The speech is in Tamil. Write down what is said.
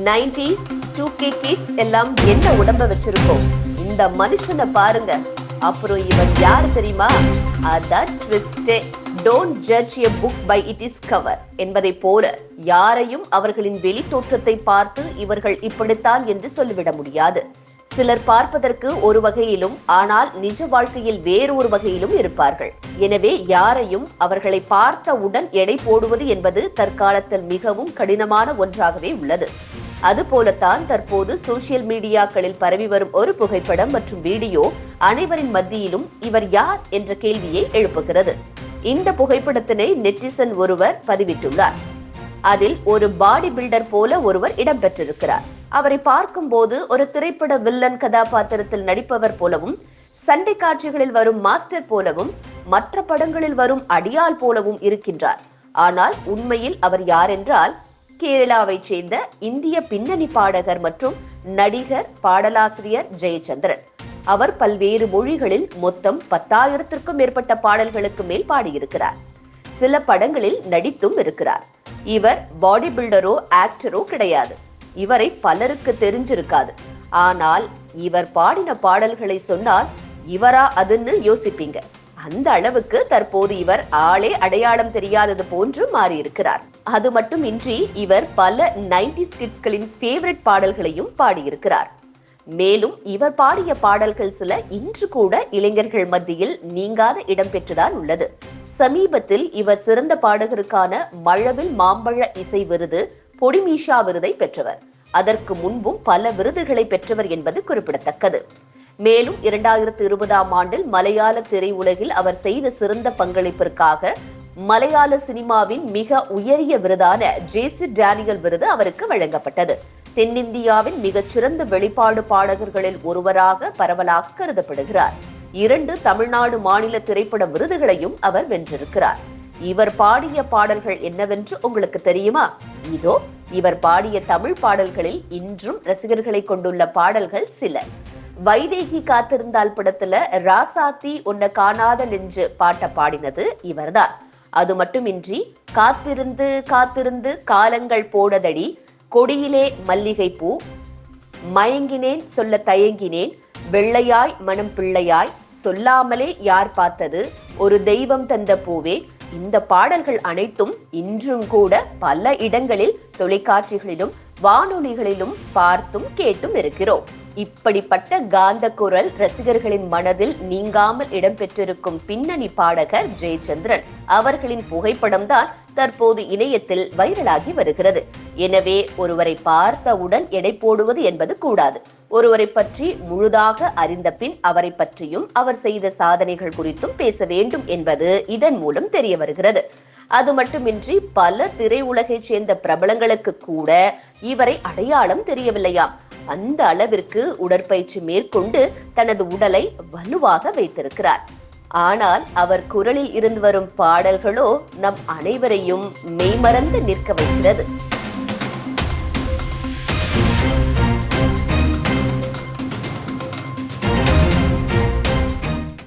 நைன்டிஸ் டூ கே கிட்ஸ் எல்லாம் என்ன உடம்ப வச்சிருக்கோம்? இந்த மனுஷனை பாருங்க. அப்புறம் இவன் யாரு தெரியுமா? அதான் ட்விஸ்டே. Don't judge a book by it is cover என்பதை போல யாரையும் அவர்களின் வெளி தோற்றத்தை பார்த்து இவர்கள் இப்படித்தான் என்று சொல்லிவிட முடியாது. சிலர் பார்ப்பதற்கு ஒரு வகையிலும் ஆனால் நிஜ வாழ்க்கையில் வேறு ஒரு வகையிலும் இருப்பார்கள். எனவே யாரையும் அவர்களை பார்த்தவுடன் எடை போடுவது என்பது தற்காலத்தில் மிகவும் கடினமான ஒன்றாகவே உள்ளது. அதுபோலத்தான் தற்போது சோசியல் மீடியாக்களில் பரவி வரும் ஒரு புகைப்படம் மற்றும் வீடியோ அனைவரின் மத்தியிலும் இவர் யார் என்ற கேள்வியை எழுப்புகிறது. இந்த புகைப்படத்தினை நெட்டிசன் ஒருவர் பதிவிட்டுள்ளார். அதில் ஒரு பாடி பில்டர் போல ஒருவர் இடம்பெற்றிருக்கிறார். அவரை பார்க்கும்போது ஒரு திரைப்பட வில்லன் கதாபாத்திரத்தில் நடிப்பவர் போலவும் சண்டை காட்சிகளில் வரும் மாஸ்டர் போலவும் மற்ற படங்களில் வரும் அடியால் போலவும் இருக்கின்றார். ஆனால் உண்மையில் அவர் யார் என்றால் கேரளாவைச் சேர்ந்த இந்திய பின்னணி பாடகர் மற்றும் நடிகர் பாடலாசிரியர் ஜெயச்சந்திரன். அவர் பல்வேறு மொழிகளில் மொத்தம் பத்தாயிரத்திற்கும் மேற்பட்ட பாடல்களுக்கு மேல் பாடியிருக்கிறார். சில படங்களில் நடித்தும் இருக்கிறார். இவர் பாடி பில்டரோ ஆக்டரோ கிடையாது. இவரை பலருக்கு தெரிஞ்சிருக்காது. ஆனால் இவர் பாடின பாடல்களை சொன்னால் இவரா அதுன்னு யோசிப்பீங்க. அந்த அளவுக்கு தற்போது இவர் ஆளே அடையாளம் தெரியாதது போன்று மாறியிருக்கிறார். அது மட்டுமின்றி இவர் பல நைன்டி கிட்ஸ்களின் ஃபேவரட் பாடல்களையும் பாடியிருக்கிறார். மேலும் இவர் பாடிய பாடல்கள் சில இன்று கூட இளைஞர்கள் மத்தியில் நீங்காத இடம் பெற்றுதான் உள்ளது. சமீபத்தில் இவர் சிறந்த பாடகருக்கான மழவில் மாம்பழ இசை விருது பொடிமீஷா விருதை பெற்றவர். அதற்கு முன்பும் பல விருதுகளை பெற்றவர் என்பது குறிப்பிடத்தக்கது. மேலும் இரண்டாயிரத்தி இருபதாம் ஆண்டில் மலையாள திரையுலகில் அவர் செய்த சிறந்த பங்களிப்பிற்காக மலையாள சினிமாவின் மிக உயரிய விருதான ஜேசி டேனியல் விருது அவருக்கு வழங்கப்பட்டது. தென்னிந்தியாவின் மிகச்சிறந்த வெளிப்பாடு பாடகர்களில் ஒருவராக பரவலாக கருதப்படுகிறார். இரண்டு தமிழ்நாடு மாநில திரைப்பட விருதுகளையும் அவர் வென்றிருக்கிறார். இவர் பாடிய பாடல்கள் என்னவென்று உங்களுக்கு தெரியுமா? இதோ இவர் பாடிய தமிழ் பாடல்களில் இன்றும் ரசிகர்களை கொண்டுள்ள பாடல்கள் சில. வைதேகி காத்திருந்தால் படத்துல ராசாத்தி உன்னை காணாத நெஞ்சு பாட்ட பாடினது இவர்தான். அது மட்டுமின்றி காத்திருந்து காத்திருந்து காலங்கள் போனதடி கொடியிலே மல்லிகை பூ மயங்கினேன் சொல்ல தயங்கினேன் வெள்ளையாய் மனம் பிள்ளையாய் சொல்லாமலே யார் பார்த்தது ஒரு தெய்வம் தந்த பூவே இந்த பாடல்கள் அனைத்தும் இன்றும் கூட பல இடங்களில் தொலைக்காட்சிகளிலும் வானொலிகளிலும் பார்த்தும் கேட்டும் இருக்கிறோம். இப்படிப்பட்ட காந்த குரல் ரசிகர்களின் மனதில் நீங்காமல் இடம்பெற்றிருக்கும் பின்னணி பாடகர் ஜெயச்சந்திரன் அவர்களின் புகைப்படம் தான் தற்போது இணையத்தில் வைரலாகி வருகிறது. எனவே ஒருவரை பார்த்தவுடன் எடை போடுவது என்பது கூடாது. ஒருவரை பற்றி முழுதாக அறிந்த பின் அவரை பற்றியும் அவர் செய்த சாதனைகள் குறித்தும் பேச வேண்டும் என்பது இதன் மூலம் தெரிய வருகிறது. அது மட்டுமின்றி பல திரையுலகைச் சேர்ந்த பிரபலங்களுக்கு கூட இவரை அடையாளம் தெரியவில்லையாம் அந்த அளவிற்கு உடற்பயிற்சி மேற்கொண்டு தனது உடலை வலுவாக வைத்திருக்கிறார். ஆனால் அவர் குரலில் இருந்து வரும் பாடல்களோ நம் அனைவரையும் மெய்மறந்து நிற்க வைக்கிறது.